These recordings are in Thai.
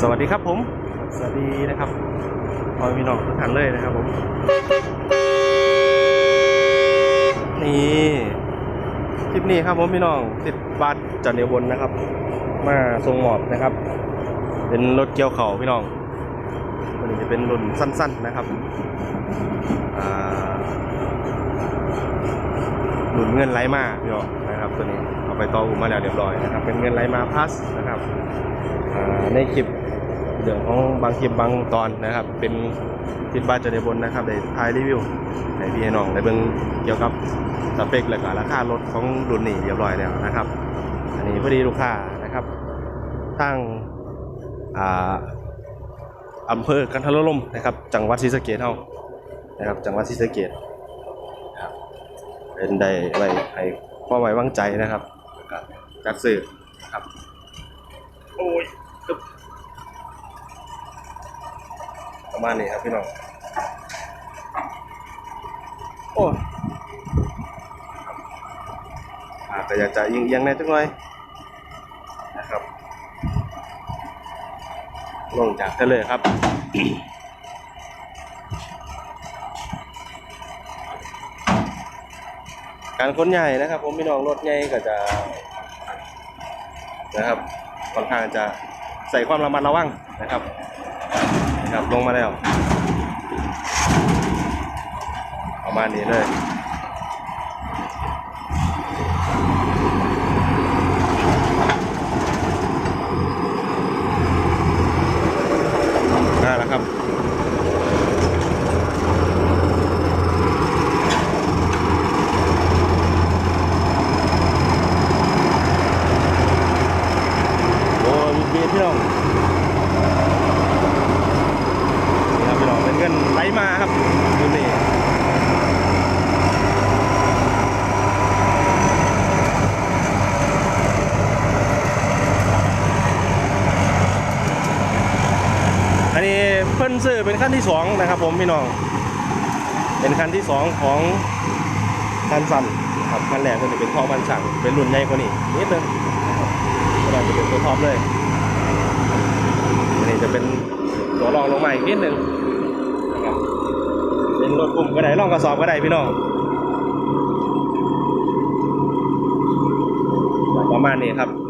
สวัสดีครับผม สวัสดีนะครับพอม่พี่น้องทุกท่านเลยนะครับผม นี่คลิปนี้ครับผมพี่น้องติดบัตรจันเดียวบนนะครับ มาทรงหมอบนะครับ เป็นรถเกี่ยวเข่าพี่น้องตัวนี้จะเป็นรุ่นสั้น ๆนะครับอ่ารุ่นเงินไหลมาพี่น้องนะครับตัวนี้เอาไปต่ออุมาแล้วเรียบร้อยนะครับ เป็นเงินไหลมาพัสนะครับในคลิป เรื่องของบางคลิปบางตอนนะครับ เป็นคลิปบ้านจะในบนนะครับได้ายรีวิวให้พี่ให้น้องได้เบิ่งเกี่ยวกับสเปคและก็ราคารถของรุ่นนี้เรียบร้อยแล้วนะครับ อันนี้พอดีลูกค้านะครับตั้งอ่าอำเภอกันทรลมนะครับ จังหวัดศรีสะเกษเฮานะครับ จังหวัดศรีสะเกษครับเป็นได้ไว้ให้ความไว้วางใจนะครับแล้วก็จัดซื้อครับ โอ้ยตึ๊บ ประมาณนี้ครับพี่น้องโอ้ครับอาจจะอยากจะยิงยังในจังเลยนะครับลงจากทะเลครับการขนใหญ่นะครับ ผมพี่น้องรถใหญ่ก็จะนะครับค่อนข้างจะใส่ความระมัดระวังนะครับนะ ครับลงมาแล้วประมาณนี้เลยได้แล้วครับ โอ้ยมีพี่น้องนี่ครับพี่น้องเป็นเงินไหลมาครับดูนี่อั นนี้เพิ่นซื้อเป็นขั้นที่สองนะครับ ผมพี่น้อง เป็นคันที่สองของคันสันครับคันแรกเพิ่นจะเป็นทองพันสั่งเป็นรุ่นใหญ่กว่านี้นิดนึงนะครับก็น่าจะเป็นตัวท็อปเลยอันนี้จะเป็นตัวรองลงมาอีกนิดนึงนะครับเป็นรถกลุ่มก็ได้รองกระสอบก็ได้พี่น้องประมาณนี้ครับ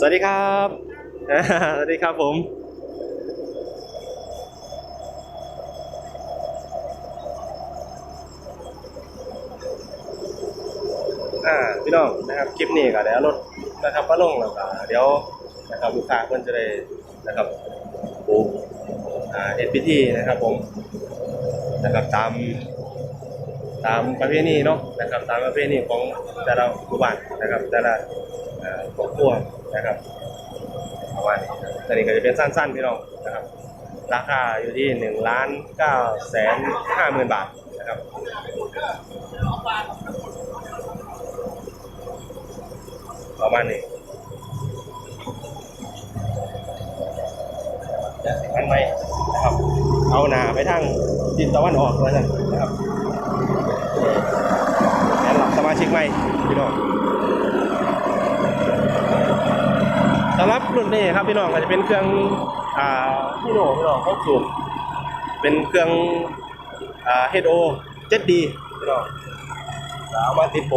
สวัสดีครับสวัสดีครับผมอ่าพี่น้องนะครับคลิปนี้ก็เดี๋ยวรถนะครับมาลงแล้วก็เดี๋ยวนะครับลูกค้าเพื่อนจะได้นะครับปลูกอ่าเอ็ดพิธีนะครับผมนะครับตามตามประเพณีเนาะนะครับตามประเพณีของแต่ละหมู่บ้านนะครับแต่ละ เอ่อครอบครัวนะครับประมาณนี้อันนี้ก็จะเป็นสั้นๆพี่น้องนะครับ ราคาอยู่ที่หนึ่งล้านเก้าแสนห้าหมื่นบาทนะครับประมาณนี้จะอันใหม่นะครับ เอาหนาไปทางทิศตะวันออกเลยนะครับแอนหลับสมาชิกใหม่พี่น้อง สำหรับรุ่นนี้ครับพี่น้องก็จะเป็นเครื่องอ่าพี่โน่พี่น้องเขาสูบเป็นเครื่องอ่า HO 7D พี่น้องแล้วเอามาติดโบ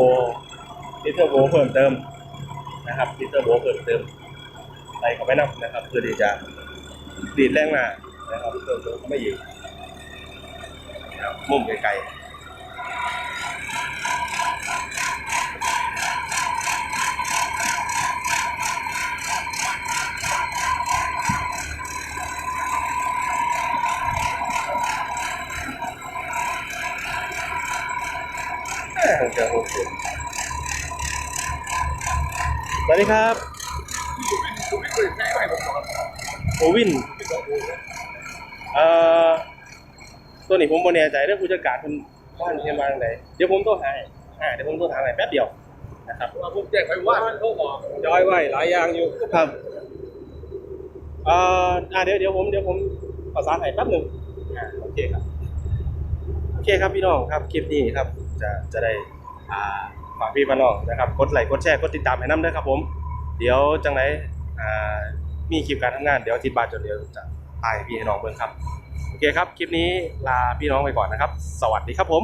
ติดเทอร์โบเพิ่มเติมนะครับติดเทอร์โบเพิ่มเติมใส่เข้าไปนับนะครับ เพื่อที่จะดีดแรงมานะครับเพิ่มเติมเข้าไปอีกนะครับมุมไกลๆ จะโอเคสวัสดีครับโอวินเอ่อตัวนี้ผมบ่แน่ใจเรื่องผู้จัดการคุณบ้านเทียนมาทางไหนเดี๋ยวผมโทรหาให้อ่าเดี๋ยวผมโทรหาให้แป๊บเดียวนะครับว่าผมแจ้งไปว่ามันโทรบอกจอยไว้หลายอย่างอยู่ครับเอ่ออ่าเดี๋ยวเดี๋ยวผมเดี๋ยวผมประสานให้แป๊บหนึ่งอ่าโอเคครับโอเคครับพี่น้องครับคลิปนี้ครับจะจะได้อ่า ฝากพี่พี่น้องนะครับกดไลค์กดแชร์กดติดตามให้น้ำด้วยครับผม เดี๋ยวจังไรมีคลิปการทำงานเดี๋ยวทิตย์บาทจนเดี๋ยวจะถ่ายให้พี่น้องเบิ่งครับ โอเคครับ คลิปนี้ลาพี่น้องไปก่อนนะครับ สวัสดีครับผม